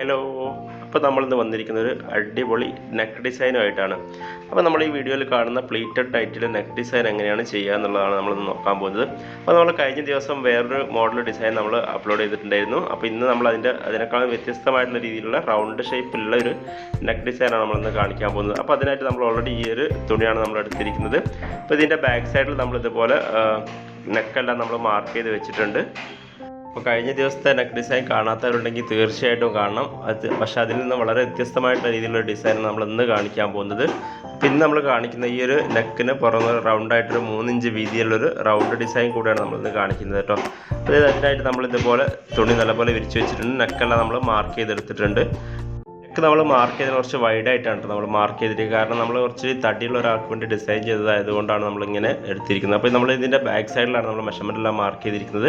Hello അപ്പോൾ നമ്മളിന്ന് വന്നിരിക്കുന്ന ഒരു അടിപൊളി നെക്ക് ഡിസൈനുമായിട്ടാണ് അപ്പോൾ നമ്മൾ ഈ വീഡിയോയിൽ കാണുന്ന പ്ലീറ്റഡ് ടൈറ്റിൽ നെക്ക് ഡിസൈൻ എങ്ങനെയാണ് ചെയ്യുക എന്നുള്ളതാണ് നമ്മൾ നോക്കാൻ പോകുന്നത്. അപ്പോൾ നമ്മൾ കഴിഞ്ഞ ദിവസം വേറൊരു മോഡൽ ഡിസൈൻ നമ്മൾ അപ്ലോഡ് ചെയ്തിട്ടുണ്ടായിരുന്നു. അപ്പോൾ ഇന്ന് നമ്മൾ അതിന്റെ അതിനേക്കാളും വ്യത്യസ്തമായിട്ടുള്ള രീതിയിലുള്ള റൗണ്ട് ഷേപ്പിലുള്ള ഒരു നെക്ക് ഡിസൈനാണ് നമ്മളിന്ന് കാണിക്കാൻ പോകുന്നത്. അപ്പോൾ അതിനായിട്ട് നമ്മൾ ഓൾറെഡി ഈ ഒരു തുണിയാണ് നമ്മൾ എടുത്തിരിക്കുന്നത്. അപ്പോൾ ഇതിന്റെ ബാക്ക് സൈഡിൽ നമ്മൾ ഇതുപോലെ നെക്കെല്ലാം നമ്മൾ മാർക്ക് ചെയ്ത് വെച്ചിട്ടുണ്ട്. അപ്പോൾ കഴിഞ്ഞ ദിവസത്തെ നെക്ക് ഡിസൈൻ കാണാത്തവരുണ്ടെങ്കിൽ തീർച്ചയായിട്ടും കാണണം. അത് പക്ഷേ അതിൽ നിന്ന് വളരെ വ്യത്യസ്തമായിട്ടുള്ള രീതിയിലുള്ള ഡിസൈൻ നമ്മൾ ഇന്ന് കാണിക്കാൻ പോകുന്നത്. പിന്നെ നമ്മൾ കാണിക്കുന്ന ഈ ഒരു നെക്കിന് പുറമെ റൗണ്ടായിട്ടൊരു മൂന്നിഞ്ച് വീതിയുള്ളൊരു റൗണ്ട് ഡിസൈൻ കൂടിയാണ് നമ്മൾ ഇന്ന് കാണിക്കുന്നത് കേട്ടോ. അതായത് അതിനായിട്ട് നമ്മൾ ഇതുപോലെ തുണി നല്ലപോലെ വിരിച്ചു വെച്ചിട്ടുണ്ട്. നെക്കെല്ലാം നമ്മൾ മാർക്ക് ചെയ്തെടുത്തിട്ടുണ്ട്. നെക്ക് നമ്മൾ മാർക്ക് ചെയ്തത് കുറച്ച് വൈഡ് വൈഡായിട്ടാണ് നമ്മൾ മാർക്ക് ചെയ്തിരിക്കുന്നത് കാരണം നമ്മൾ കുറച്ച് തടിയുള്ള ഒരാൾക്ക് വേണ്ടി ഡിസൈൻ ചെയ്തതായതുകൊണ്ടാണ് നമ്മളിങ്ങനെ എടുത്തിരിക്കുന്നത്. അപ്പോൾ നമ്മൾ ഇതിന്റെ ബാക്ക് സൈഡിലാണ് നമ്മൾ മെഷർമെന്റ് എല്ലാം മാർക്ക് ചെയ്തിരിക്കുന്നത്.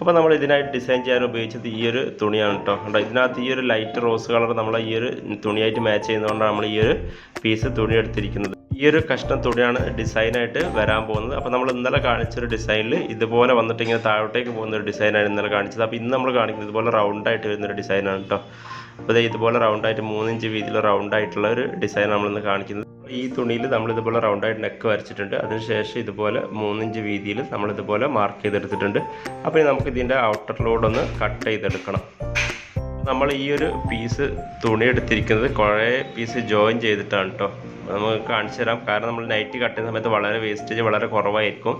അപ്പോൾ നമ്മൾ ഇതിനായിട്ട് ഡിസൈൻ ചെയ്യാൻ ഉപയോഗിച്ചത് ഈ ഒരു തുണിയാണ് കേട്ടോ കണ്ടോ ഇതിനകത്ത് ഈ ഒരു ലൈറ്റ് റോസ് കളർ നമ്മൾ ഈ ഒരു തുണിയായിട്ട് മാച്ച് ചെയ്യുന്നതുകൊണ്ടാണ് നമ്മൾ ഈ ഒരു പീസ് തുണി എടുത്തിരിക്കുന്നത്. ഈ ഒരു കഷ്ണം തുണിയാണ് ഡിസൈനായിട്ട് വരാൻ പോകുന്നത്. അപ്പോൾ നമ്മൾ ഇന്നലെ കാണിച്ചൊരു ഡിസൈനിൽ ഇതുപോലെ വന്നിട്ട് ഇങ്ങനെ താഴോട്ടേക്ക് പോകുന്ന ഒരു ഡിസൈനാണ് ഇന്നലെ കാണിച്ചത്. അപ്പോൾ ഇന്ന് നമ്മൾ കാണിക്കുന്നത് ഇതുപോലെ റൗണ്ടായിട്ട് വരുന്നൊരു ഡിസൈനാണ് കേട്ടോ അപ്പോൾ ഇതുപോലെ റൗണ്ടായിട്ട് മൂന്നിഞ്ച് വീതിയിൽ റൗണ്ടായിട്ടുള്ള ഒരു ഡിസൈൻ നമ്മളിന്ന് കാണിക്കുന്നത്. ഈ തുണിയിൽ നമ്മൾ ഇതുപോലെ റൗണ്ടായിട്ട് നെക്ക് വരച്ചിട്ടുണ്ട്. അതിനുശേഷം ഇതുപോലെ മൂന്നിഞ്ച് വീതിയിൽ നമ്മൾ ഇതുപോലെ മാർക്ക് ചെയ്തെടുത്തിട്ടുണ്ട്. അപ്പോൾ നമുക്ക് ഇതിന്റെ ഔട്ടർ ലോഡ് ഒന്ന് കട്ട് ചെയ്തെടുക്കണം. നമ്മൾ ഈ ഒരു പീസ് തുണി എടുത്തിരിക്കുന്നത് കുറേ പീസ് ജോയിൻ ചെയ്തിട്ടാണ് കേട്ടോ നമുക്ക് കാണിച്ചു തരാം. കാരണം നമ്മൾ നൈറ്റ് കട്ട് ചെയ്യുന്ന സമയത്ത് വളരെ വേസ്റ്റേജ് വളരെ കുറവായിരിക്കും.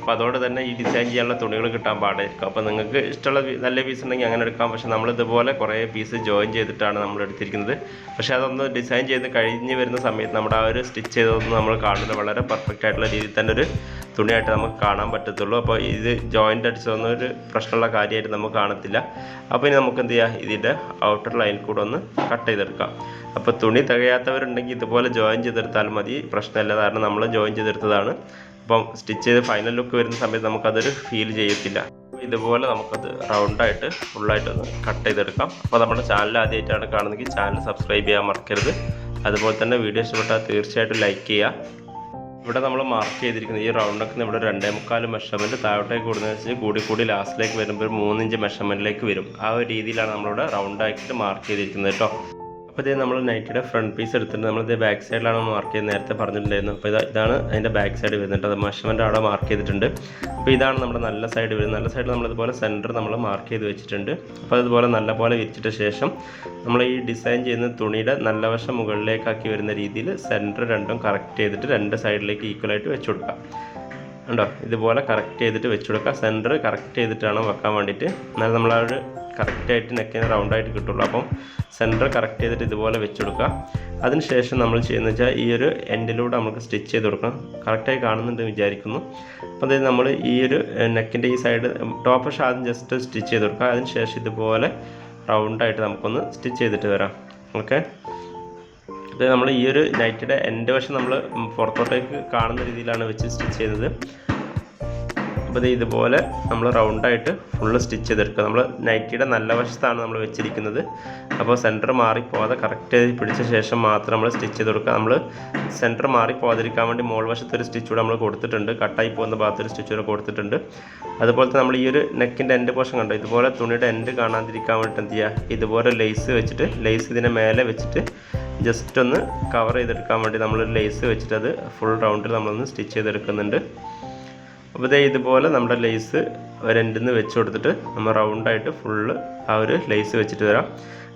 അപ്പോൾ അതുകൊണ്ട് തന്നെ ഈ ഡിസൈൻ ചെയ്യാനുള്ള തുണികൾ കിട്ടാൻ പാടായിരിക്കും. അപ്പോൾ നിങ്ങൾക്ക് ഇഷ്ടമുള്ള നല്ല പീസ് ഉണ്ടെങ്കിൽ അങ്ങനെ എടുക്കാം. പക്ഷേ നമ്മൾ ഇതുപോലെ കുറേ പീസ് ജോയിൻ ചെയ്തിട്ടാണ് നമ്മൾ എടുത്തിരിക്കുന്നത്. പക്ഷേ അതൊന്ന് ഡിസൈൻ ചെയ്ത് കഴിഞ്ഞ് വരുന്ന സമയത്ത് നമ്മുടെ ആ ഒരു സ്റ്റിച്ച് ചെയ്തതൊന്നും നമ്മൾ കാണുന്നത് വളരെ പെർഫെക്റ്റ് ആയിട്ടുള്ള രീതിയിൽ തന്നെ ഒരു തുണിയായിട്ട് നമുക്ക് കാണാൻ പറ്റത്തുള്ളൂ. അപ്പോൾ ഇത് ജോയിന്റ് അടിച്ചതൊന്നും ഒരു പ്രശ്നമുള്ള കാര്യമായിട്ട് നമുക്ക് കാണത്തില്ല. അപ്പോൾ ഇനി നമുക്ക് എന്ത് ചെയ്യാം? ഇതിന്റെ ഔട്ടർ ലൈൻ കൂടെ ഒന്ന് കട്ട് ചെയ്തെടുക്കാം. അപ്പോൾ തുണി തികയാത്തവരുണ്ടെങ്കിൽ ഇതുപോലെ ജോയിൻ ചെയ്തെടുത്താൽ മതി. പ്രശ്നമില്ല. കാരണം നമ്മൾ ജോയിൻ ചെയ്തെടുത്തതാണ്. അപ്പം സ്റ്റിച്ച് ചെയ്ത് ഫൈനൽ ലുക്ക് വരുന്ന സമയത്ത് നമുക്കതൊരു ഫീൽ ചെയ്യത്തില്ല. ഇതുപോലെ നമുക്കത് റൗണ്ടായിട്ട് ഫുള്ളായിട്ടൊന്ന് കട്ട് ചെയ്തെടുക്കാം. അപ്പോൾ നമ്മുടെ ചാനൽ ആദ്യമായിട്ടാണ് കാണുന്നതെങ്കിൽ ചാനൽ സബ്സ്ക്രൈബ് ചെയ്യാൻ മറക്കരുത്. അതുപോലെ തന്നെ വീഡിയോ ഇഷ്ടപ്പെട്ടാൽ തീർച്ചയായിട്ടും ലൈക്ക് ചെയ്യുക. ഇവിടെ നമ്മൾ മാർക്ക് ചെയ്തിരിക്കുന്നത് ഈ റൗണ്ടൊക്കെ ഇവിടെ രണ്ടേ മുക്കാൽ മെഷർമെന്റ് താഴോട്ടേക്ക് കൂടുന്നത് വെച്ച് കൂടി കൂടി ലാസ്റ്റിലേക്ക് വരുമ്പോൾ ഒരു മൂന്നിഞ്ച് മെഷർമെന്റിലേക്ക് വരും. ആ ഒരു രീതിയിലാണ് നമ്മളിവിടെ റൗണ്ടായിട്ട് മാർക്ക് ചെയ്തിരിക്കുന്നത് കേട്ടോ. അപ്പോൾ ഇത് നമ്മൾ നൈറ്റിയുടെ ഫ്രണ്ട് പീസ് എടുത്തിട്ട് നമ്മളിത് ബാക്ക് സൈഡിലാണ് മാർക്ക് ചെയ്ത് നേരത്തെ പറഞ്ഞിട്ടുണ്ടായിരുന്നു. അപ്പോൾ ഇത് ഇതാണ് അതിന്റെ ബാക്ക് സൈഡ് വരുന്നുണ്ട് അത് മെഷർമെന്റ് അവിടെ മാർക്ക് ചെയ്തിട്ടുണ്ട്. അപ്പോൾ ഇതാണ് നമ്മുടെ നല്ല സൈഡ് വരുന്നത്. നല്ല സൈഡ് നമ്മളിതുപോലെ സെന്റർ നമ്മൾ മാർക്ക് ചെയ്ത് വെച്ചിട്ടുണ്ട്. അപ്പോൾ അതുപോലെ നല്ല പോലെ വിരിച്ചിട്ട ശേഷം നമ്മൾ ഈ ഡിസൈൻ ചെയ്യുന്ന തുണിയുടെ നല്ല വശം മുകളിലേക്കാക്കി വരുന്ന രീതിയിൽ സെന്റർ രണ്ടും കറക്റ്റ് ചെയ്തിട്ട് രണ്ട് സൈഡിലേക്ക് ഈക്വലായിട്ട് വെച്ച് കൊടുക്കാം. ഉണ്ടോ ഇതുപോലെ കറക്റ്റ് ചെയ്തിട്ട് വെച്ച് കൊടുക്കുക. സെന്റർ കറക്റ്റ് ചെയ്തിട്ടാണ് വെക്കാൻ വേണ്ടിയിട്ട്. എന്നാലും നമ്മൾ ആ ഒരു കറക്റ്റായിട്ട് നെക്കിന് റൗണ്ടായിട്ട് കിട്ടുള്ളൂ. അപ്പം സെന്റർ കറക്റ്റ് ചെയ്തിട്ട് ഇതുപോലെ വെച്ച് കൊടുക്കുക. അതിനുശേഷം നമ്മൾ ചെയ്യുന്നത് വെച്ചാൽ ഈ ഒരു എൻഡിലൂടെ നമുക്ക് സ്റ്റിച്ച് ചെയ്ത് കൊടുക്കണം. കറക്റ്റായി കാണുന്നുണ്ട് വിചാരിക്കുന്നു. അപ്പോൾ അതായത് നമ്മൾ ഈ ഒരു നെക്കിന്റെ ഈ സൈഡ് ടോപ്പ് വശം ആദ്യം ജസ്റ്റ് സ്റ്റിച്ച് ചെയ്ത് കൊടുക്കുക. അതിനുശേഷം ഇതുപോലെ റൗണ്ടായിട്ട് നമുക്കൊന്ന് സ്റ്റിച്ച് ചെയ്തിട്ട് വരാം. ഓക്കെ ഇത് നമ്മൾ ഈ ഒരു നൈറ്റിയുടെ എന്റെ വശം നമ്മൾ പുറത്തോട്ടേക്ക് കാണുന്ന രീതിയിലാണ് വെച്ച് സ്റ്റിച്ച് ചെയ്തത്. അപ്പോൾ ഇത് ഇതുപോലെ നമ്മൾ റൗണ്ടായിട്ട് ഫുള്ള് സ്റ്റിച്ച് ചെയ്തെടുക്കുക. നമ്മൾ നൈറ്റിയുടെ നല്ല വശത്താണ് നമ്മൾ വെച്ചിരിക്കുന്നത്. അപ്പോൾ സെന്റർ മാറിപ്പോകാതെ കറക്റ്റ് പിടിച്ച ശേഷം മാത്രം നമ്മൾ സ്റ്റിച്ച് ചെയ്ത് കൊടുക്കുക. നമ്മൾ സെന്റർ മാറിപ്പോകാതിരിക്കാൻ വേണ്ടി മോൾ വശത്ത് ഒരു സ്റ്റിച്ച് കൂടെ നമ്മൾ കൊടുത്തിട്ടുണ്ട്. കട്ടായി പോകുന്ന ഭാഗത്ത് ഒരു സ്റ്റിച്ച് കൂടെ കൊടുത്തിട്ടുണ്ട്. അതുപോലെ തന്നെ നമ്മൾ ഈ ഒരു നെക്കിന്റെ എൻഡ് പോർഷൻ കണ്ടോ? ഇതുപോലെ തുണിയുടെ എൻഡ് കാണാതിരിക്കാൻ വേണ്ടിയിട്ട് എന്ത് ചെയ്യുക? ഇതുപോലെ ലേസ് വെച്ചിട്ട് ലേസ് ഇതിന്റെ മേലെ വെച്ചിട്ട് ജസ്റ്റ് ഒന്ന് കവർ ചെയ്തെടുക്കാൻ വേണ്ടി നമ്മൾ ലേസ് വെച്ചിട്ട് അത് ഫുൾ റൗണ്ടിൽ നമ്മളൊന്ന് സ്റ്റിച്ച് ചെയ്തെടുക്കുന്നുണ്ട്. അപ്പോൾ ഇതേ ഇതുപോലെ നമ്മുടെ ലേസ് ഒരെൻഡിൽ നിന്ന് വെച്ച് കൊടുത്തിട്ട് നമ്മൾ റൗണ്ടായിട്ട് ഫുള്ള് ആ ഒരു ലേസ് വെച്ചിട്ട് വരാം.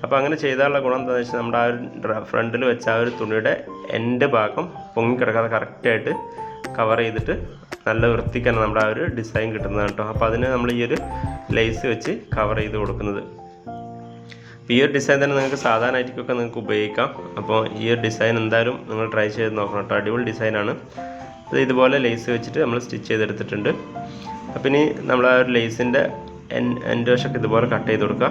അപ്പോൾ അങ്ങനെ ചെയ്താലുള്ള ഗുണം എന്താണെന്ന് വെച്ചാൽ നമ്മുടെ ആ ഒരു ഫ്രണ്ടിൽ വെച്ച ആ ഒരു തുണിയുടെ എൻഡ് ഭാഗം പൊങ്ങിക്കിടക്കാതെ കറക്റ്റായിട്ട് കവർ ചെയ്തിട്ട് നല്ല വൃത്തിക്കാണ് നമ്മുടെ ആ ഒരു ഡിസൈൻ കിട്ടുന്നത് കേട്ടോ. അപ്പോൾ അതിന് നമ്മൾ ഈ ഒരു ലേസ് വെച്ച് കവർ ചെയ്ത് കൊടുക്കുന്നത്. അപ്പോൾ ഈ ഒരു ഡിസൈൻ തന്നെ നിങ്ങൾക്ക് സാധാരണയായിട്ടൊക്കെ നിങ്ങൾക്ക് ഉപയോഗിക്കാം. അപ്പോൾ ഈ ഒരു ഡിസൈൻ എന്തായാലും നിങ്ങൾ ട്രൈ ചെയ്ത് നോക്കണം കേട്ടോ. അടിപൊളി ഡിസൈനാണ് അത് ഇതുപോലെ ലേസ് വെച്ചിട്ട് നമ്മൾ സ്റ്റിച്ച് ചെയ്തെടുത്തിട്ടുണ്ട്. അപ്പം ഇനി നമ്മൾ ആ ഒരു ലേസിന്റെ എൻ എന്റെ വശമൊക്കെ ഇതുപോലെ കട്ട് ചെയ്ത് കൊടുക്കുക.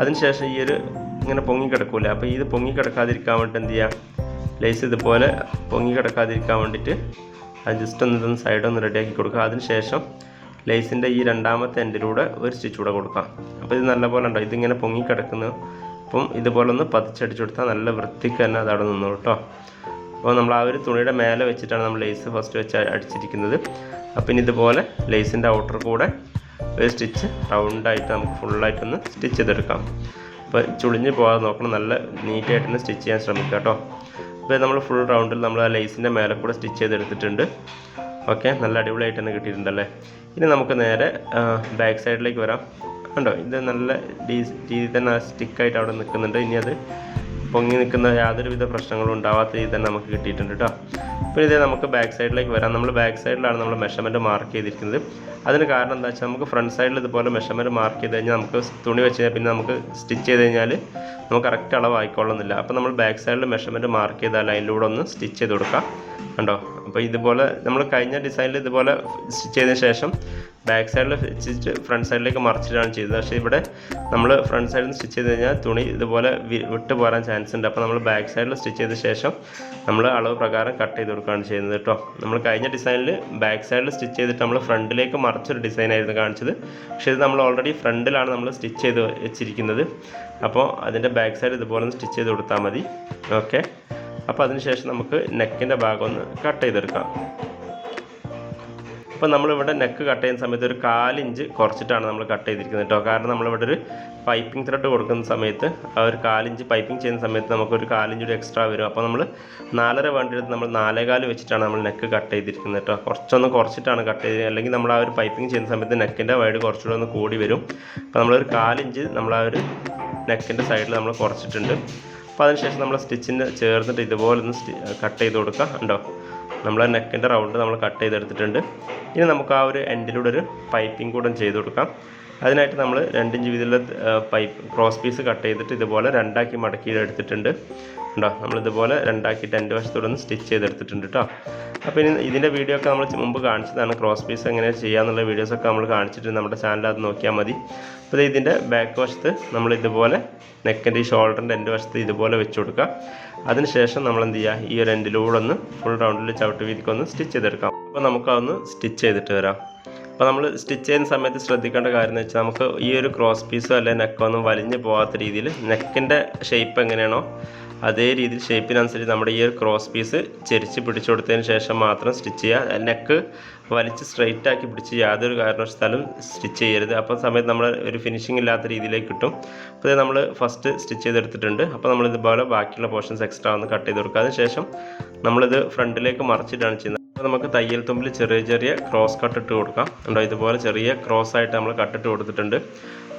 അതിനുശേഷം ഈ ഒരു ഇങ്ങനെ പൊങ്ങി കിടക്കൂല. അപ്പോൾ ഇത് പൊങ്ങി കിടക്കാതിരിക്കാൻ വേണ്ടിയിട്ട് എന്ത് ചെയ്യുക ലേസ് ഇതുപോലെ പൊങ്ങി കിടക്കാതിരിക്കാൻ വേണ്ടിയിട്ട് അത് ജസ്റ്റ് ഒന്ന് ഇതൊന്ന് സൈഡൊന്ന് റെഡിയാക്കി കൊടുക്കുക. അതിനുശേഷം ലേസിന്റെ ഈ രണ്ടാമത്തെ എൻഡിലൂടെ ഒരു സ്റ്റിച്ച് കൂടെ കൊടുക്കാം. അപ്പോൾ ഇത് നല്ലപോലെ ഉണ്ടോ? ഇതിങ്ങനെ പൊങ്ങി കിടക്കുന്നു. അപ്പം ഇതുപോലെ ഒന്ന് പതിച്ചടിച്ചു കൊടുത്താൽ നല്ല വൃത്തിക്ക് തന്നെ അത് അവിടെ നിന്നോളൂ കേട്ടോ അപ്പോൾ നമ്മൾ ആ ഒരു തുണിയുടെ മേലെ വെച്ചിട്ടാണ് നമ്മൾ ലേസ് ഫസ്റ്റ് വെച്ച് അടിച്ചിരിക്കുന്നത്. അപ്പം ഇനി ഇതുപോലെ ലേസിന്റെ ഔട്ടർ കൂടെ ഒരു സ്റ്റിച്ച് റൗണ്ടായിട്ട് നമുക്ക് ഫുള്ളായിട്ടൊന്ന് സ്റ്റിച്ച് ചെയ്തെടുക്കാം. അപ്പോൾ ചുളിഞ്ഞ് പോകാതെ നോക്കണം. നല്ല നീറ്റായിട്ട് തന്നെ സ്റ്റിച്ച് ചെയ്യാൻ ശ്രമിക്കുക കേട്ടോ അപ്പോൾ നമ്മൾ ഫുൾ റൗണ്ടിൽ നമ്മൾ ആ ലേസിന്റെ മേലെ കൂടെ സ്റ്റിച്ച് ചെയ്തെടുത്തിട്ടുണ്ട്. ഓക്കെ? നല്ല അടിപൊളിയായിട്ട് തന്നെ കിട്ടിയിട്ടുണ്ടല്ലേ? ഇനി നമുക്ക് നേരെ ബാക്ക് സൈഡിലേക്ക് വരാം. കണ്ടോ ഇത് നല്ല രീതിയിൽ തന്നെ സ്റ്റിക്കായിട്ട് അവിടെ നിൽക്കുന്നുണ്ട്. ഇനി അത് പൊങ്ങി നിൽക്കുന്ന യാതൊരുവിധ പ്രശ്നങ്ങളും ഉണ്ടാവാത്ത രീതി തന്നെ നമുക്ക് കിട്ടിയിട്ടുണ്ട് കേട്ടോ അപ്പോൾ ഇതേ നമുക്ക് ബാക്ക് സൈഡിലേക്ക് വരാം. നമ്മൾ ബാക്ക് സൈഡിലാണ് നമ്മൾ മെഷർമെന്റ് മാർക്ക് ചെയ്തിരിക്കുന്നത്. അതിന് കാരണം എന്താ വെച്ചാൽ നമുക്ക് ഫ്രണ്ട് സൈഡിൽ ഇതുപോലെ മെഷർമെന്റ് മാർക്ക് ചെയ്ത് കഴിഞ്ഞാൽ നമുക്ക് തുണി വെച്ച് കഴിഞ്ഞാൽ പിന്നെ നമുക്ക് സ്റ്റിച്ച് ചെയ്ത് കഴിഞ്ഞാൽ നമുക്ക് കറക്റ്റ് അളവ് ആയിക്കൊള്ളുന്നില്ല അപ്പോൾ നമ്മൾ ബാക്ക് സൈഡിൽ മെഷർമെന്റ് മാർക്ക് ചെയ്താൽ അതിലൂടെ ഒന്ന് സ്റ്റിച്ച് ചെയ്ത് കൊടുക്കാം. കണ്ടോ അപ്പോൾ ഇതുപോലെ നമ്മൾ കഴിഞ്ഞ ഡിസൈനിൽ ഇതുപോലെ സ്റ്റിച്ച് ചെയ്തതിന് ശേഷം ബാക്ക് സൈഡിൽ സ്റ്റിച്ച് ഫ്രണ്ട് സൈഡിലേക്ക് മറിച്ചിട്ടാണ് ചെയ്തത്. പക്ഷേ ഇവിടെ നമ്മൾ ഫ്രണ്ട് സൈഡിൽ സ്റ്റിച്ച് ചെയ്ത് കഴിഞ്ഞാൽ തുണി ഇതുപോലെ വിട്ട് പോരാൻ ചാൻസ് ഉണ്ട്. അപ്പോൾ നമ്മൾ ബാക്ക് സൈഡിൽ സ്റ്റിച്ച് ചെയ്ത ശേഷം നമ്മൾ അളവ് പ്രകാരം കട്ട് ചെയ്ത് കൊടുക്കുകയാണ് ചെയ്യുന്നത് കേട്ടോ നമ്മൾ കഴിഞ്ഞ ഡിസൈനിൽ ബാക്ക് സൈഡിൽ സ്റ്റിച്ച് ചെയ്തിട്ട് നമ്മൾ ഫ്രണ്ടിലേക്ക് മറിച്ചൊരു ഡിസൈൻ ആയിരുന്നു കാണിച്ചത്. പക്ഷേ ഇത് നമ്മൾ ഓൾറെഡി ഫ്രണ്ടിലാണ് നമ്മൾ സ്റ്റിച്ച് ചെയ്ത് വെച്ചിരിക്കുന്നത്. അപ്പോൾ അതിന്റെ ബാക്ക് സൈഡ് ഇതുപോലെ സ്റ്റിച്ച് ചെയ്ത് കൊടുത്താൽ മതി. ഓക്കെ അപ്പോൾ അതിനുശേഷം നമുക്ക് നെക്കിന്റെ ഭാഗം ഒന്ന് കട്ട് ചെയ്തെടുക്കാം. അപ്പോൾ നമ്മളിവിടെ നെക്ക് കട്ട് ചെയ്യുന്ന സമയത്ത് ഒരു കാലിഞ്ച് കുറച്ചിട്ടാണ് നമ്മൾ കട്ട് ചെയ്തിരിക്കുന്നത് കേട്ടോ. കാരണം നമ്മളിവിടെ ഒരു പൈപ്പിംഗ് ത്രെഡ് കൊടുക്കുന്ന സമയത്ത് ആ ഒരു കാലിഞ്ച് പൈപ്പിംഗ് ചെയ്യുന്ന സമയത്ത് നമുക്കൊരു കാലിഞ്ച് കൂടി എക്സ്ട്രാ വരും. അപ്പോൾ നമ്മൾ നാലര വേണ്ടിയിട്ട് നമ്മൾ നാലേകാൽ വെച്ചിട്ടാണ് നമ്മൾ നെക്ക് കട്ട് ചെയ്തിരിക്കുന്നത് കേട്ടോ. കുറച്ചൊന്ന് കുറച്ചിട്ടാണ് കട്ട് ചെയ്ത് അല്ലെങ്കിൽ നമ്മൾ ആ ഒരു പൈപ്പിംഗ് ചെയ്യുന്ന സമയത്ത് നെക്കിന്റെ വൈഡ് കുറച്ചുകൂടെ ഒന്ന് കൂടി വരും. അപ്പോൾ നമ്മളൊരു കാലിഞ്ച് നമ്മൾ ആ ഒരു നെക്കിന്റെ സൈഡിൽ നമ്മൾ കുറച്ചിട്ടുണ്ട്. അപ്പോൾ അതിനുശേഷം നമ്മൾ സ്റ്റിച്ചിന്റെ ചേർന്നിട്ട് ഇതുപോലെ ഒന്ന് കട്ട് ചെയ്ത് കൊടുക്കുക ഉണ്ടോ നമ്മൾ നെക്കിന്റെ റൗണ്ട് നമ്മൾ കട്ട് ചെയ്തെടുത്തിട്ടുണ്ട്. ഇനി നമുക്ക് ആ ഒരു എൻഡിലൂടെ ഒരു പൈപ്പിംഗ് കൂടെ ചെയ്ത് കൊടുക്കാം. അതിനായിട്ട് നമ്മൾ രണ്ടിഞ്ച് വീതിയിലുള്ള പൈപ്പ് ക്രോസ് പീസ് കട്ട് ചെയ്തിട്ട് ഇതുപോലെ രണ്ടാക്കി മടക്കി എടുത്തിട്ടുണ്ട്. ഉണ്ടോ? നമ്മൾ ഇതുപോലെ രണ്ടാക്കിയിട്ട് രണ്ട് വശത്തൂടെ ഒന്ന് സ്റ്റിച്ച് ചെയ്തെടുത്തിട്ടുണ്ട് കേട്ടോ അപ്പോൾ ഇനി ഇതിന്റെ വീഡിയോ ഒക്കെ നമ്മൾ മുമ്പ് കാണിച്ചതാണ് ക്രോസ് പീസ് എങ്ങനെ ചെയ്യാമെന്നുള്ള വീഡിയോസൊക്കെ നമ്മൾ കാണിച്ചിട്ട് നമ്മുടെ ചാനൽ അത് നോക്കിയാൽ മതി. അപ്പോൾ ഇതിന്റെ ബാക്ക് വശത്ത് നമ്മൾ ഇതുപോലെ നെക്കിന്റെ ഈ ഷോൾഡറിന്റെ രണ്ട് വശത്ത് ഇതുപോലെ വെച്ച് കൊടുക്കുക അതിനുശേഷം നമ്മൾ എന്ത് ചെയ്യുക ഈ ഒരു എൻഡിലൂടെ ഒന്ന് ഫുൾ റൗണ്ടിൽ ചവിട്ട് വീതിക്കൊന്ന് സ്റ്റിച്ച് ചെയ്തെടുക്കാം. അപ്പോൾ നമുക്കതൊന്ന് സ്റ്റിച്ച് ചെയ്തിട്ട് വരാം. അപ്പോൾ നമ്മൾ സ്റ്റിച്ച് ചെയ്യുന്ന സമയത്ത് ശ്രദ്ധിക്കേണ്ട കാര്യം എന്ന് വെച്ചാൽ നമുക്ക് ഈ ഒരു ക്രോസ് പീസോ അല്ലെങ്കിൽ നെക്കോ ഒന്നും വലിഞ്ഞു പോകാത്ത രീതിയിൽ നെക്കിന്റെ ഷേപ്പ് എങ്ങനെയാണോ അതേ രീതിയിൽ ഷേപ്പിനനുസരിച്ച് നമ്മുടെ ഈ ഒരു ക്രോസ് പീസ് ചെരിച്ച് പിടിച്ചു കൊടുത്തതിന് ശേഷം മാത്രം സ്റ്റിച്ച് ചെയ്യുക. നെക്ക് വലിച്ച് സ്ട്രെയിറ്റ് ആക്കി പിടിച്ച് യാതൊരു കാരണവശാലും സ്റ്റിച്ച് ചെയ്യരുത്. അപ്പോൾ സമയത്ത് നമ്മൾ ഒരു ഫിനിഷിംഗ് ഇല്ലാത്ത രീതിയിലേക്ക് കിട്ടും. അപ്പോൾ നമ്മൾ ഫസ്റ്റ് സ്റ്റിച്ച് ചെയ്തെടുത്തിട്ടുണ്ട്. അപ്പോൾ നമ്മൾ ഇതുപോലെ ബാക്കിയുള്ള പോർഷൻസ് എക്സ്ട്രാ ഒന്ന് കട്ട് ചെയ്ത് കൊടുക്കുക. അതിനുശേഷം നമ്മളിത് ഫ്രണ്ടിലേക്ക് മറിച്ചിട്ടാണ് ചെയ്യുന്നത്. നമുക്ക് തയ്യൽ തുമ്പിൽ ചെറിയ ചെറിയ ക്രോസ് കട്ട് ഇട്ട് കൊടുക്കാം. ഉണ്ടോ ഇതുപോലെ ചെറിയ ക്രോസ് ആയിട്ട് നമ്മൾ കട്ടിട്ട് കൊടുത്തിട്ടുണ്ട്.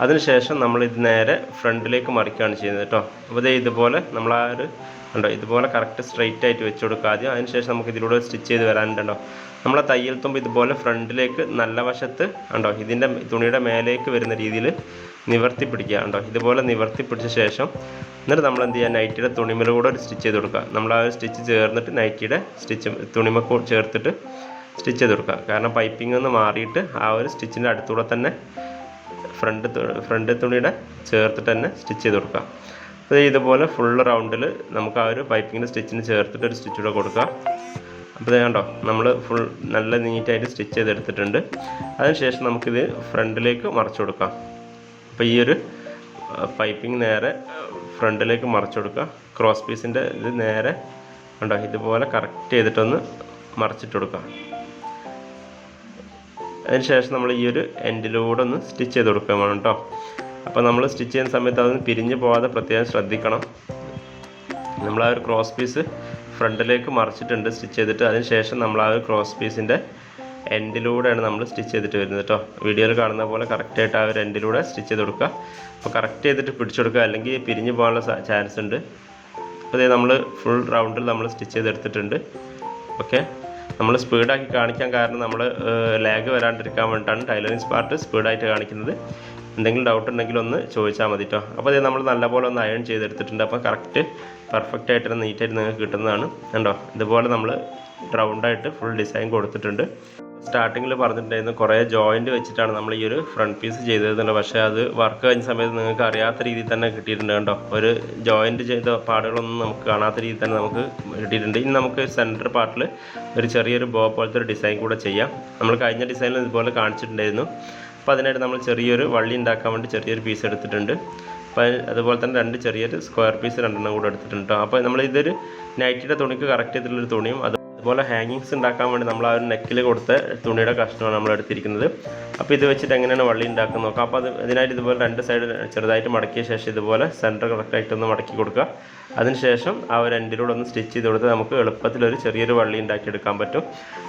അതിനുശേഷം നമ്മൾ ഇത് നേരെ ഫ്രണ്ടിലേക്ക് മറിക്കുകയാണ് ചെയ്യുന്നത് കേട്ടോ. അപ്പോൾ ഇതേ ഇതുപോലെ നമ്മൾ ആ ഒരു ഉണ്ടോ ഇതുപോലെ കറക്റ്റ് സ്ട്രെയിറ്റ് ആയിട്ട് വെച്ച് കൊടുക്കുക ആദ്യം. അതിനുശേഷം നമുക്ക് ഇതിലൂടെ സ്റ്റിച്ച് ചെയ്ത് വരാനുണ്ടോ നമ്മളെ തയ്യൽ തുമ്പ് ഇതുപോലെ ഫ്രണ്ടിലേക്ക് നല്ല വശത്ത് ഉണ്ടോ ഇതിന്റെ തുണിയുടെ മേലേക്ക് വരുന്ന രീതിയിൽ നിവർത്തി പിടിക്കുക ഉണ്ടോ ഇതുപോലെ നിവർത്തി പിടിച്ച ശേഷം എന്നിട്ട് നമ്മൾ എന്ത് ചെയ്യുക നൈറ്റിയുടെ തുണിമല കൂടെ ഒരു സ്റ്റിച്ച് ചെയ്ത് കൊടുക്കുക. നമ്മൾ ആ സ്റ്റിച്ച് ചേർന്നിട്ട് നൈറ്റിയുടെ സ്റ്റിച്ച് തുണിമ ചേർത്തിട്ട് സ്റ്റിച്ച് ചെയ്ത് കൊടുക്കുക. കാരണം പൈപ്പിംഗ് ഒന്ന് മാറിയിട്ട് ആ ഒരു സ്റ്റിച്ചിന്റെ അടുത്തൂടെ തന്നെ ഫ്രണ്ട് ഫ്രണ്ട് തുണിയുടെ ചേർത്തിട്ട് തന്നെ സ്റ്റിച്ച് ചെയ്ത് കൊടുക്കുക. അപ്പോൾ ഇതുപോലെ ഫുൾ റൗണ്ടിൽ നമുക്ക് ആ ഒരു പൈപ്പിങ്ങിന്റെ സ്റ്റിച്ചിന് ചേർത്തിട്ട് ഒരു സ്റ്റിച്ച് കൂടെ കൊടുക്കുക. അപ്പോൾ ഇത് കണ്ടോ നമ്മൾ ഫുൾ നല്ല നീറ്റായിട്ട് സ്റ്റിച്ച് ചെയ്തെടുത്തിട്ടുണ്ട്. അതിനുശേഷം നമുക്കിത് ഫ്രണ്ടിലേക്ക് മറച്ചു കൊടുക്കാം. അപ്പോൾ ഈ ഒരു പൈപ്പിംഗ് നേരെ ഫ്രണ്ടിലേക്ക് മറച്ചു കൊടുക്കുക. ക്രോസ് പീസിന്റെ ഇത് നേരെ ഉണ്ടോ ഇതുപോലെ കറക്റ്റ് ചെയ്തിട്ടൊന്ന് മറച്ചിട്ട് കൊടുക്കുക. അതിനുശേഷം നമ്മൾ ഈ ഒരു എൻഡിലൂടെ ഒന്ന് സ്റ്റിച്ച് ചെയ്ത് കൊടുക്കുക വേണം കേട്ടോ. അപ്പോൾ നമ്മൾ സ്റ്റിച്ച് ചെയ്യുന്ന സമയത്ത് അതൊന്ന് പിരിഞ്ഞ് പോകാതെ പ്രത്യേകം ശ്രദ്ധിക്കണം. നമ്മൾ ആ ഒരു ക്രോസ് പീസ് ഫ്രണ്ടിലേക്ക് മറിച്ചിട്ടുണ്ട് സ്റ്റിച്ച് ചെയ്തിട്ട്. അതിന് ശേഷം നമ്മൾ ആ ഒരു ക്രോസ് പീസിന്റെ എൻഡിലൂടെയാണ് നമ്മൾ സ്റ്റിച്ച് ചെയ്തിട്ട് വരുന്നത് കേട്ടോ വീഡിയോയിൽ കാണുന്ന പോലെ കറക്റ്റായിട്ട് ആ ഒരു എൻഡിലൂടെ സ്റ്റിച്ച് ചെയ്ത് കൊടുക്കുക. അപ്പോൾ കറക്റ്റ് ചെയ്തിട്ട് പിടിച്ചു കൊടുക്കുക അല്ലെങ്കിൽ പിരിഞ്ഞു പോകാനുള്ള ചാൻസ് ഉണ്ട്. അപ്പോൾ ഇത് നമ്മൾ ഫുൾ റൗണ്ടിൽ നമ്മൾ സ്റ്റിച്ച് ചെയ്തെടുത്തിട്ടുണ്ട്. ഓക്കെ. നമ്മൾ സ്പീഡാക്കി കാണിക്കാൻ കാരണം നമ്മൾ ലാഗ് വരാണ്ടിരിക്കാൻ വേണ്ടിയിട്ടാണ് ടൈലറിങ് പാർട്ട് സ്പീഡായിട്ട് കാണിക്കുന്നത്. എന്തെങ്കിലും ഡൗട്ട് ഉണ്ടെങ്കിൽ ഒന്ന് ചോദിച്ചാൽ മതി കേട്ടോ അപ്പോൾ ഇത് നമ്മൾ നല്ലപോലെ ഒന്ന് അയൺ ചെയ്തെടുത്തിട്ടുണ്ട്. അപ്പോൾ കറക്റ്റ് പെർഫെക്റ്റ് ആയിട്ട് നീറ്റായിട്ട് നിങ്ങൾക്ക് കിട്ടുന്നതാണ്. കണ്ടോ? ഇതുപോലെ നമ്മൾ റൗണ്ടായിട്ട് ഫുൾ ഡിസൈൻ കൊടുത്തിട്ടുണ്ട്. സ്റ്റാർട്ടിങ്ങിൽ പറഞ്ഞിട്ടുണ്ടായിരുന്നു കുറേ ജോയിന്റ് വെച്ചിട്ടാണ് നമ്മൾ ഈ ഒരു ഫ്രണ്ട് പീസ് ചെയ്തിരുന്നത് പക്ഷേ അത് വർക്ക് കഴിഞ്ഞ സമയത്ത് നിങ്ങൾക്ക് അറിയാത്ത രീതിയിൽ തന്നെ കിട്ടിയിട്ടുണ്ട് കേട്ടോ ഒരു ജോയിന്റ് ചെയ്ത പാടുകളൊന്നും നമുക്ക് കാണാത്ത രീതിയിൽ തന്നെ നമുക്ക് കിട്ടിയിട്ടുണ്ട്. ഇനി നമുക്ക് സെന്റർ പാർട്ടിൽ ഒരു ചെറിയൊരു ബോ പോലത്തെ ഒരു ഡിസൈൻ കൂടെ ചെയ്യാം. നമ്മൾ കഴിഞ്ഞ ഡിസൈനിൽ ഇതുപോലെ കാണിച്ചിട്ടുണ്ടായിരുന്നു. അപ്പോൾ അതിനായിട്ട് നമ്മൾ ചെറിയൊരു വള്ളി ഉണ്ടാക്കാൻ വേണ്ടി ചെറിയൊരു പീസ് എടുത്തിട്ടുണ്ട്. അപ്പോൾ അതുപോലെ തന്നെ രണ്ട് ചെറിയൊരു സ്ക്വയർ പീസ് രണ്ടെണ്ണം കൂടെ എടുത്തിട്ടുണ്ട് അപ്പോൾ നമ്മൾ ഇതൊരു നൈറ്റിയുടെ തുണിക്ക് കറക്റ്റ് ചെയ്തിട്ടുള്ളൊരു തുണിയും അത് അതുപോലെ ഹാങ്ങിങ്സ് ഉണ്ടാക്കാൻ വേണ്ടി നമ്മൾ ആ ഒരു നെക്കിൽ കൊടുത്ത തുണിയുടെ കഷ്ണമാണ് നമ്മൾ എടുത്തിരിക്കുന്നത്. അപ്പോൾ ഇത് വെച്ചിട്ട് എങ്ങനെയാണ് വള്ളി ഉണ്ടാക്കുന്നത് നോക്കാം. അപ്പോൾ അത് ഇതിനായിട്ട് ഇതുപോലെ രണ്ട് സൈഡ് ചെറുതായിട്ട് മടക്കിയ ശേഷം ഇതുപോലെ സെന്റർ കറക്റ്റായിട്ട് ഒന്ന് മടക്കി കൊടുക്കുക. അതിനുശേഷം ആ ഒരു എൻഡിലൂടെ ഒന്ന് സ്റ്റിച്ച് ചെയ്ത് കൊടുത്ത് നമുക്ക് എളുപ്പത്തിൽ ഒരു ചെറിയൊരു വള്ളി ഉണ്ടാക്കിയെടുക്കാൻ പറ്റും.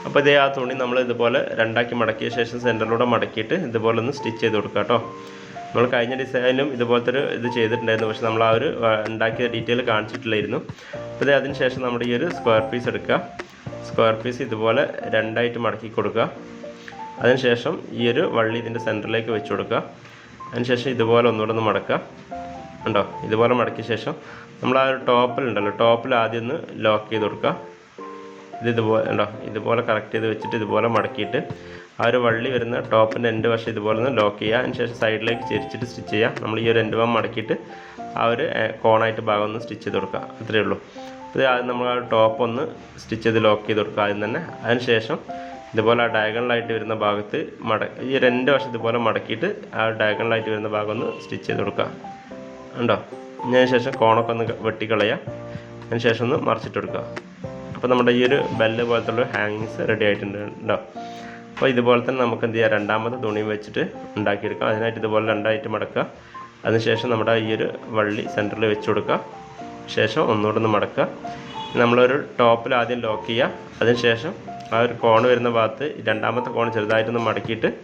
അപ്പോൾ ഇതേ ആ തുണി നമ്മൾ ഇതുപോലെ രണ്ടാക്കി മടക്കിയ ശേഷം സെന്ററിലൂടെ മടക്കിയിട്ട് ഇതുപോലെ ഒന്ന് സ്റ്റിച്ച് ചെയ്ത് കൊടുക്കുക കേട്ടോ. നമ്മൾ കഴിഞ്ഞ ഡിസൈനും ഇതുപോലത്തെ ഒരു ഇത് ചെയ്തിട്ടുണ്ടായിരുന്നു. പക്ഷെ നമ്മൾ ആ ഒരു ഉണ്ടാക്കിയ ഡീറ്റെയിൽ കാണിച്ചിട്ടില്ലായിരുന്നു. അപ്പോൾ അതിനുശേഷം അതിന് ശേഷം നമ്മുടെ ഈ ഒരു സ്ക്വയർ പീസ് എടുക്കുക. സ്ക്വയർ പീസ് ഇതുപോലെ രണ്ടായിട്ട് മടക്കി കൊടുക്കുക. അതിനുശേഷം ഈ ഒരു വള്ളി ഇതിന്റെ സെന്ററിലേക്ക് വെച്ച് കൊടുക്കുക. അതിനുശേഷം ഇതുപോലെ ഒന്നുകൂടെ ഒന്ന് മടക്കുക. ഉണ്ടോ ഇതുപോലെ മടക്കിയ ശേഷം നമ്മൾ ആ ഒരു ടോപ്പിലുണ്ടല്ലോ ടോപ്പിൽ ആദ്യം ഒന്ന് ലോക്ക് ചെയ്ത് കൊടുക്കുക. ഇത് ഇതുപോലെ ഉണ്ടോ ഇതുപോലെ കറക്റ്റ് ചെയ്ത് വെച്ചിട്ട് ഇതുപോലെ മടക്കിയിട്ട് ആ ഒരു വള്ളി വരുന്ന ടോപ്പിന്റെ എന്റെ വശം ഇതുപോലെ ഒന്ന് ലോക്ക് ചെയ്യുക. അതിനുശേഷം സൈഡിലേക്ക് ചെരിച്ചിട്ട് സ്റ്റിച്ച് ചെയ്യുക. നമ്മൾ ഈ ഒരു എന്റെ ഭാഗം മടക്കിയിട്ട് ആ ഒരു കോണായിട്ട് ഭാഗം ഒന്ന് സ്റ്റിച്ച് ചെയ്ത് കൊടുക്കുക. അത്രയേ ഉള്ളൂ. ഇത് നമ്മൾ ആ ടോപ്പ് ഒന്ന് സ്റ്റിച്ച് ചെയ്ത് ലോക്ക് ചെയ്ത് കൊടുക്കുക ആദ്യം തന്നെ. അതിന് ശേഷം ഇതുപോലെ ആ ഡയഗണലായിട്ട് വരുന്ന ഭാഗത്ത് മട ഈ രണ്ട് വശം ഇതുപോലെ മടക്കിയിട്ട് ആ ഡയഗണലായിട്ട് വരുന്ന ഭാഗം ഒന്ന് സ്റ്റിച്ച് ചെയ്ത് കൊടുക്കുക. ഉണ്ടോ അതിന് ശേഷം കോണൊക്കെ ഒന്ന് വെട്ടിക്കളയുക. അതിന് ശേഷം ഒന്ന് മറിച്ചിട്ട് കൊടുക്കുക. അപ്പോൾ നമ്മുടെ ഈ ഒരു ബെല്ല് പോലത്തുള്ള ഹാങ്ങിങ്സ് റെഡി ആയിട്ടുണ്ട് ഉണ്ടോ അപ്പോൾ ഇതുപോലെ തന്നെ നമുക്ക് എന്ത് ചെയ്യാം? രണ്ടാമത്തെ തുണി വെച്ചിട്ട് ഉണ്ടാക്കിയെടുക്കാം. അതിനായിട്ട് ഇതുപോലെ രണ്ടായിട്ട് മടക്കുക. അതിനുശേഷം നമ്മുടെ ഈ ഒരു വള്ളി സെന്ററിൽ വെച്ച് കൊടുക്കുക. ശേഷം ഒന്നുകൂടെ ഒന്ന് മടക്കുക. നമ്മളൊരു ടോപ്പിൽ ആദ്യം ലോക്ക് ചെയ്യുക. അതിനുശേഷം ആ ഒരു കോൺ വരുന്ന ഭാഗത്ത് രണ്ടാമത്തെ കോൺ ചെറുതായിട്ടൊന്ന് മടക്കിയിട്ട്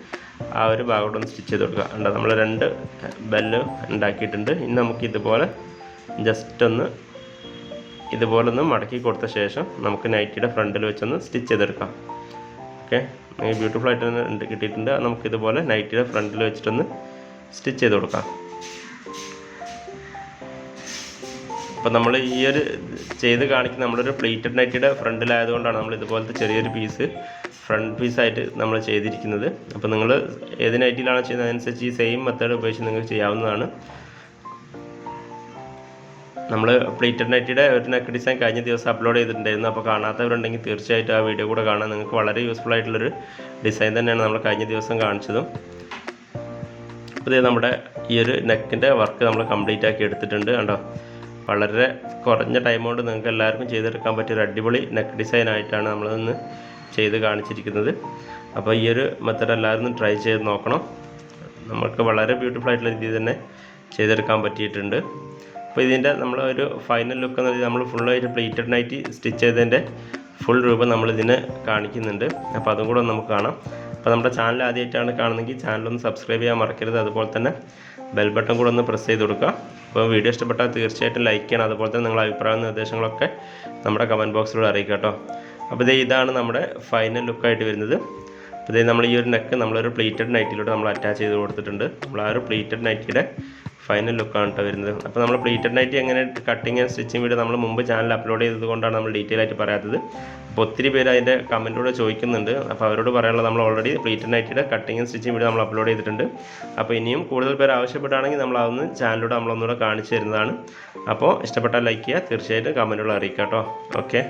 ആ ഒരു ഭാഗത്തോട്ടൊന്ന് സ്റ്റിച്ച് ചെയ്ത് കൊടുക്കുക. ഉണ്ട് നമ്മൾ രണ്ട് ബെല്ല് ഉണ്ടാക്കിയിട്ടുണ്ട്. ഇനി നമുക്ക് ഇതുപോലെ ജസ്റ്റ് ഒന്ന് ഇതുപോലെ ഒന്ന് മടക്കി കൊടുത്ത ശേഷം നമുക്ക് നൈറ്റിയുടെ ഫ്രണ്ടിൽ വെച്ചൊന്ന് സ്റ്റിച്ച് ചെയ്തെടുക്കാം. ഓക്കെ? ബ്യൂട്ടിഫുൾ ആയിട്ട് കിട്ടിയിട്ടുണ്ട്. നമുക്ക് ഇതുപോലെ നൈറ്റിയുടെ ഫ്രണ്ടിൽ വെച്ചിട്ടൊന്ന് സ്റ്റിച്ച് ചെയ്ത് കൊടുക്കാം. അപ്പോൾ നമ്മൾ ഈ ഒരു ചെയ്ത് കാണിക്കുന്ന നമ്മളൊരു പ്ലേറ്റഡ് നൈറ്റിയുടെ ഫ്രണ്ടിലായതുകൊണ്ടാണ് നമ്മൾ ഇതുപോലത്തെ ചെറിയൊരു പീസ് ഫ്രണ്ട് പീസായിട്ട് നമ്മൾ ചെയ്തിരിക്കുന്നത്. അപ്പോൾ നിങ്ങൾ ഏത് നൈറ്റിയിലാണ് ചെയ്യുന്നത് അതനുസരിച്ച് ഈ സെയിം മെത്തേഡ് ഉപയോഗിച്ച് നിങ്ങൾക്ക് ചെയ്യാവുന്നതാണ്. നമ്മൾ പ്ലേറ്റഡ് നൈറ്റിയുടെ ഒരു നെക്ക് ഡിസൈൻ കഴിഞ്ഞ ദിവസം അപ്ലോഡ് ചെയ്തിട്ടുണ്ടായിരുന്നു. അപ്പോൾ കാണാത്തവരുണ്ടെങ്കിൽ തീർച്ചയായിട്ടും ആ വീഡിയോ കൂടെ കാണാൻ നിങ്ങൾക്ക് വളരെ യൂസ്ഫുൾ ആയിട്ടുള്ളൊരു ഡിസൈൻ തന്നെയാണ് നമ്മൾ കഴിഞ്ഞ ദിവസം കാണിച്ചതും. അപ്പോൾ ഇത് നമ്മുടെ ഈ ഒരു നെക്കിന്റെ വർക്ക് നമ്മൾ കംപ്ലീറ്റ് ആക്കി എടുത്തിട്ടുണ്ട് കണ്ടോ? വളരെ കുറഞ്ഞ ടൈം കൊണ്ട് നിങ്ങൾക്ക് എല്ലാവർക്കും ചെയ്തെടുക്കാൻ പറ്റിയ ഒരു അടിപൊളി നെക്ക് ഡിസൈൻ ആയിട്ടാണ് നമ്മളിന്ന് ചെയ്ത് കാണിച്ചിരിക്കുന്നത്. അപ്പോൾ ഈ ഒരു മെത്തഡ് എല്ലാവരും ട്രൈ ചെയ്ത് നോക്കണം. നമുക്ക് വളരെ ബ്യൂട്ടിഫുൾ ആയിട്ടുള്ള രീതിയിൽ തന്നെ ചെയ്തെടുക്കാൻ പറ്റിയിട്ടുണ്ട്. അപ്പോൾ ഇതിന്റെ നമ്മൾ ഒരു ഫൈനൽ ലുക്ക് എന്ന് നമ്മൾ ഫുള്ളായിട്ട് പ്ലേറ്റഡ് നൈറ്റ് സ്റ്റിച്ച് ചെയ്തതിന്റെ ഫുൾ രൂപം നമ്മൾ ഇതിന് കാണിക്കുന്നുണ്ട്. അപ്പോൾ അതും കൂടെ നമുക്ക് കാണാം. അപ്പോൾ നമ്മുടെ ചാനൽ ആദ്യമായിട്ടാണ് കാണുന്നതെങ്കിൽ ചാനലൊന്ന് സബ്സ്ക്രൈബ് ചെയ്യാൻ മറക്കരുത്. അതുപോലെ തന്നെ ബെൽ ബട്ടൺ കൂടെ ഒന്ന് പ്രസ് ചെയ്ത് കൊടുക്കുക. അപ്പോൾ വീഡിയോ ഇഷ്ടപ്പെട്ടാൽ തീർച്ചയായിട്ടും ലൈക്ക് ചെയ്യണം. അതുപോലെ തന്നെ നിങ്ങളുടെ അഭിപ്രായ നിർദ്ദേശങ്ങളൊക്കെ നമ്മുടെ കമന്റ് ബോക്സിലൂടെ അറിയിക്കുക കേട്ടോ. അപ്പോൾ ഇതേ ഇതാണ് നമ്മുടെ ഫൈനൽ ലുക്കായിട്ട് വരുന്നത്. അപ്പോൾ ഇതേ നമ്മൾ ഈ ഒരു നെക്ക് നമ്മളൊരു പ്ലീറ്റഡ് നൈറ്റിലൂടെ നമ്മൾ അറ്റാച്ച് ചെയ്ത് കൊടുത്തിട്ടുണ്ട്. നമ്മൾ ആ ഒരു പ്ലീറ്റഡ് നൈറ്റിയുടെ ഫൈനൽ ലുക്കാണ് കേട്ടോ വരുന്നത്. അപ്പോൾ നമ്മൾ പ്ലീറ്റഡ് നൈറ്റി എങ്ങനെ കട്ടിങ് ആൻഡ് സ്റ്റിച്ചിങ് വീഡിയോ നമ്മൾ മുമ്പ് ചാനൽ അപ്ലോഡ് ചെയ്തതുകൊണ്ടാണ് നമ്മൾ ഡീറ്റെയിൽ ആയിട്ട് പറയാത്തത്. അപ്പോൾ ഒത്തിരി പേര് അതിന്റെ കമന്റിലൂടെ ചോദിക്കുന്നുണ്ട്. അപ്പോൾ അവരോട് പറയാനുള്ളത് നമ്മൾ ഓൾറെഡി പ്ലീറ്റഡ് നൈറ്റിയുടെ കട്ടിങ് ആൻഡ് സ്റ്റിച്ചിങ് വീഡിയോ നമ്മൾ അപ്ലോഡ് ചെയ്തിട്ടുണ്ട്. അപ്പോൾ ഇനിയും കൂടുതൽ പേർ ആവശ്യപ്പെട്ടാണെങ്കിൽ നമ്മൾ അതൊന്ന് ചാനലിലൂടെ നമ്മളൊന്നുകൂടെ കാണിച്ചു തരുന്നതാണ്. അപ്പോൾ ഇഷ്ടപ്പെട്ടാൽ ലൈക്ക് ചെയ്യുക. തീർച്ചയായിട്ടും കമന്റുകൾ അറിയിക്കാം കേട്ടോ ഓക്കെ